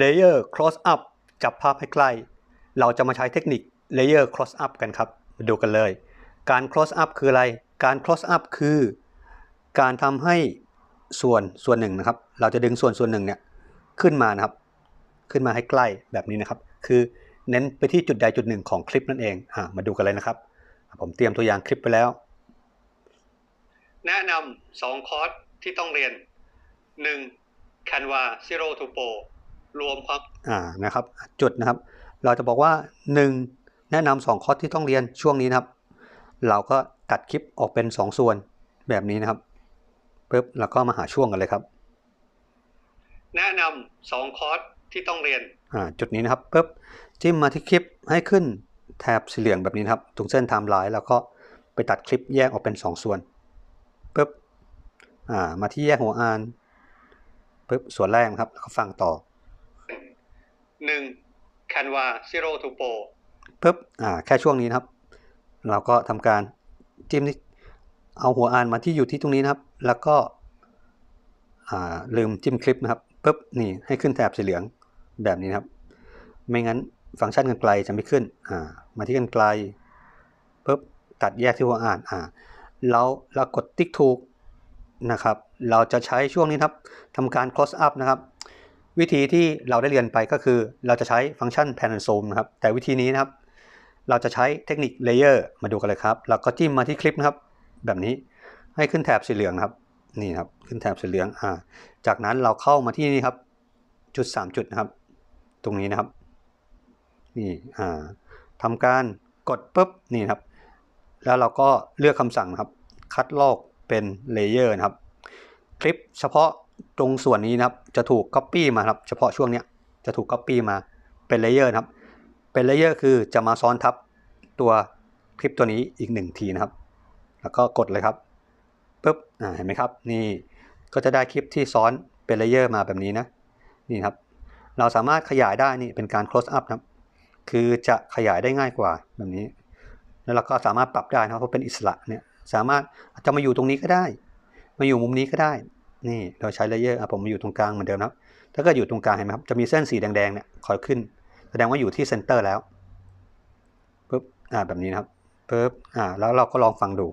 Layer Close Up จับภาพให้ใกล้ เราจะมาใช้เทคนิค Layer Close Up กันครับ มาดูกันเลย การ Close Up คืออะไร การ Close Up คือ การทำให้ส่วนส่วนหนึ่งนะครับ เราจะดึงส่วนส่วนหนึ่งเนี่ยขึ้นมานะครับ ขึ้นมาให้ใกล้แบบนี้นะครับ คือเน้นไปที่จุดใดจุดหนึ่งของคลิปนั่นเองอ่ามาดูกันเลยนะครับ ผมเตรียมตัวอย่างคลิปไปแล้ว แนะนำสองคอร์สที่ต้องเรียน 1. Canva Zero to Pro รวมความอ่านะครับ จุดนะครับ เราจะบอกว่า 1. แนะนำสองคอร์สที่ต้องเรียนช่วงนี้นะครับ เราก็ตัดคลิปออกเป็น 2 ส่วนแบบนี้นะครับปุ๊บแล้วก็มาหาช่วงกันเลยครับ แนะนำสองคอร์สที่ต้องเรียนอ่าจุดนี้นะครับปุ๊บจิ้มมาที่คลิปให้ขึ้นแถบสีเหลืองแบบนี้นะครับตรงเส้นไทม์ไลน์แล้วก็ไปตัดคลิปแยกออกเป็น 2 ส่วนปุ๊บอ่ามาที่แยกหัวอ่านปุ๊บส่วนแรกนะครับ แล้วก็ฟังต่อ 1. Canva Zero to Pro ปุ๊บอ่าแค่ช่วงนี้นะครับ เราก็ทำการจิ้มที่เอาหัวอ่านมาที่อยู่ที่ตรงนี้นะครับ แล้วก็อ่าลืมจิ้มคลิปนะครับปุ๊บนี่ให้ขึ้นแถบสีเหลืองแบบนี้นะครับ ไม่งั้นฟังก์ชันกันไกลจะไม่ขึ้นอ่ามาที่กันไกลปุ๊บตัดแยกที่หัวอ่านอ่าแล้วเรากดติ๊กถูกนะครับ เราจะใช้ช่วงนี้ครับทำการ close up นะครับ วิธีที่เราได้เรียนไปก็คือ เราจะใช้ฟังก์ชัน pan and zoom นะครับ แต่วิธีนี้นะครับ เราจะใช้เทคนิค layer มาดูกันเลยครับ เราก็จิ้มมาที่คลิปนะครับ แบบนี้ให้ขึ้นแถบสีเหลืองครับนี่ครับขึ้นแถบสีเหลืองอ่าจากนั้นเราเข้ามาที่นี่ครับ จุด 3 จุดนะครับ ตรงนี้นะครับนี่อ่าทำการกดปุ๊บนี่ครับ แล้วเราก็เลือกคำสั่งครับ คัดลอกเป็นเลเยอร์นะครับ คลิปเฉพาะ ตรงส่วนนี้นะครับจะถูก Copy มาครับ เฉพาะช่วงเนี้ยจะถูก Copy มาเป็นเลเยอร์นะครับ เป็นเลเยอร์คือจะมาซ้อนทับตัวคลิปตัวนี้อีกหนึ่งทีนะครับ แล้วก็กดเลยครับปุ๊บเห็นไหมครับ นี่ก็จะได้คลิปที่ซ้อนเป็นเลเยอร์มาแบบนี้นะนี่ครับ เราสามารถขยายได้นี่เป็นการ close up ครับ คือจะขยายได้ง่ายกว่าแบบนี้ แล้วเราก็สามารถปรับได้นะเพราะเป็นอิสระเนี่ยสามารถจะมาอยู่ตรงนี้ก็ได้ มาอยู่มุมนี้ก็ได้ นี่เราใช้เลเยอร์ผมมาอยู่ตรงกลางเหมือนเดิมนะถ้าเกิดอยู่ตรงกลางเห็นไหมครับจะมีเส้นสีแดงๆเนี่ยคอยขึ้น แสดงว่าอยู่ที่เซนเตอร์แล้วปุ๊บอ่าแบบนี้นะครับปุ๊บอ่าแล้วเราก็ลองฟังดู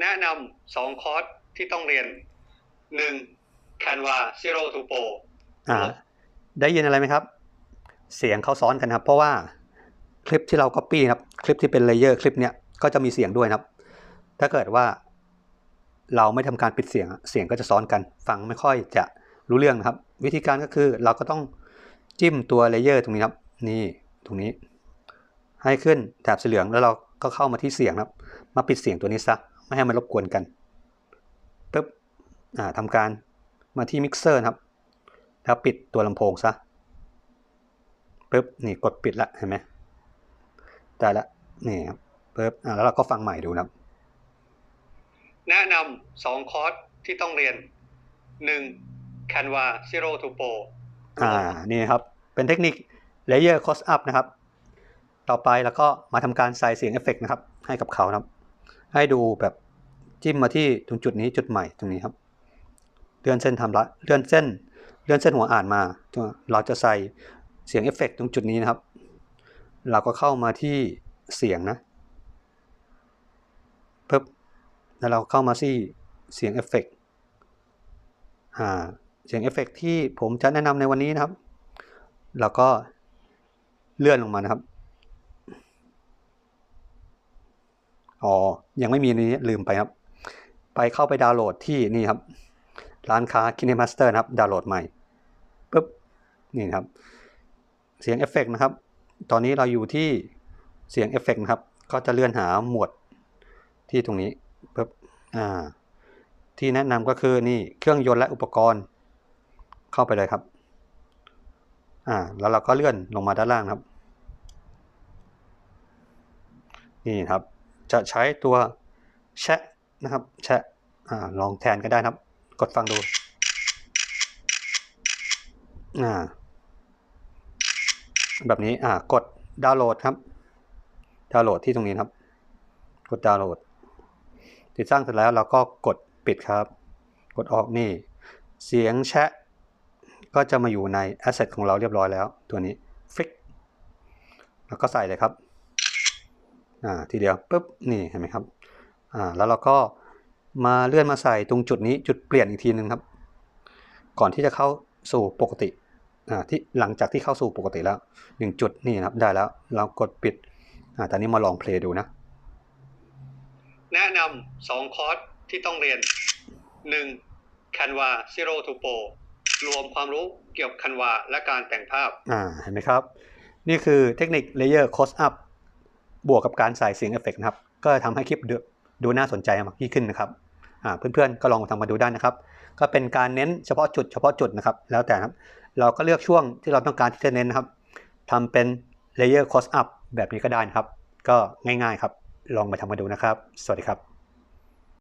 แนะนำสองคอร์สที่ต้องเรียน 1. Canva Zero to Pro อ่าได้ยินอะไรไหมครับ เสียงเขาซ้อนกันครับ เพราะว่าคลิปที่เรา Copy ครับ คลิปที่เป็นเลเยอร์คลิปเนี้ยก็จะมีเสียงด้วยนะครับ ถ้าเกิดว่า เราไม่ทำการปิดเสียงเสียงก็จะซ้อนกันฟังไม่ค่อยจะรู้เรื่องนะครับ วิธีการก็คือเราก็ต้องจิ้มตัวเลเยอร์ตรงนี้ครับ นี่ตรงนี้ ให้ขึ้นแถบสีเหลืองแล้วเราก็เข้ามาที่เสียงครับ มาปิดเสียงตัวนี้ซะไม่ให้มันรบกวนกันปุ๊บอ่าทำการมาที่มิกเซอร์ครับ แล้วปิดตัวลำโพงซะปุ๊บนี่กดปิดละเห็นไหมได้ละนี่ครับปุ๊บอ่าแล้วเราก็ฟังใหม่ดูนะครับ แนะนำสองคอร์สที่ต้องเรียน 1. Canva Zero to Pro อ่า นี่ครับ เป็นเทคนิค Layer Close Up นะครับ ต่อไปแล้วก็มาทำการใส่เสียงเอฟเฟกนะครับ ให้กับเขานะครับ ให้ดูแบบจิ้มมาที่ตรงจุดนี้จุดใหม่ตรงนี้ครับ เลื่อนเส้นทำละเลื่อนเส้น เลื่อนเส้นหัวอ่านมา เราจะใส่เสียงเอฟเฟกตรงจุดนี้นะครับ เราก็เข้ามาที่เสียงนะปึ๊บ แล้วเราเข้ามาที่เสียงเอฟเฟกอ่าเสียงเอฟเฟกที่ผมจะแนะนำในวันนี้นะครับแล้วก็เลื่อนลงมานะครับ อ๋อ ยังไม่มีนี้ลืมไปครับ ไปเข้าไปดาวน์โหลดที่นี่ครับ ร้านค้า KineMaster นะครับ ดาวน์โหลดใหม่ปุ๊บ นี่ครับ เสียงเอฟเฟกนะครับ ตอนนี้เราอยู่ที่เสียงเอฟเฟกนะครับ ก็จะเลื่อนหาหมวดที่ตรงนี้ ปุ๊บอ่าที่แนะนำก็คือนี่เครื่องยนต์และอุปกรณ์ เข้าไปเลยครับ อ่า แล้วเราก็เลื่อนลงมาด้านล่างครับ นี่ครับ จะใช้ตัวแชะนะครับ แชะอ่าลองแทนก็ได้ครับ กดฟังดู อ่า แบบนี้อ่ากดดาวน์โหลดครับ ดาวน์โหลดที่ตรงนี้ครับ กดดาวน์โหลด ติดตั้งเสร็จแล้วเราก็กดปิดครับ กดออกนี่ เสียงแชะ ก็จะมาอยู่ใน asset ของเราเรียบร้อยแล้ว ตัวนี้ฟลิกแล้วก็ใส่เลยครับอ่าทีเดียวปุ๊บนี่เห็นไหมครับอ่าแล้วเราก็มาเลื่อนมาใส่ตรงจุดนี้จุดเปลี่ยนอีกทีนึงครับ ก่อนที่จะเข้าสู่ปกติอ่าที่หลังจากที่เข้าสู่ปกติแล้วหนึ่งจุดนี่นะครับได้แล้วเรากดปิดอ่าตอนนี้มาลองเพลย์ดูนะ แนะนำสองคอร์สที่ต้องเรียน 1. Canva Zero to Pro รวมความรู้เกี่ยวกับ Canva และการแต่งภาพ อ่าเห็นไหมครับ นี่คือเทคนิค Layer Close Up บวกกับการใส่เสียงเอฟเฟกต์นะครับ ก็ทำให้คลิปดูดูน่าสนใจมากยิ่งขึ้นนะครับอ่าเพื่อนๆ ก็ลองทำมาดูได้นะครับ ก็เป็นการเน้นเฉพาะจุดเฉพาะจุดนะครับ แล้วแต่ครับ เราก็เลือกช่วงที่เราต้องการที่จะเน้นนะครับทำเป็น Layer Close Up แบบนี้ก็ได้นะครับ ก็ง่ายๆครับ ลองมาทำมาดูนะครับ สวัสดีครับ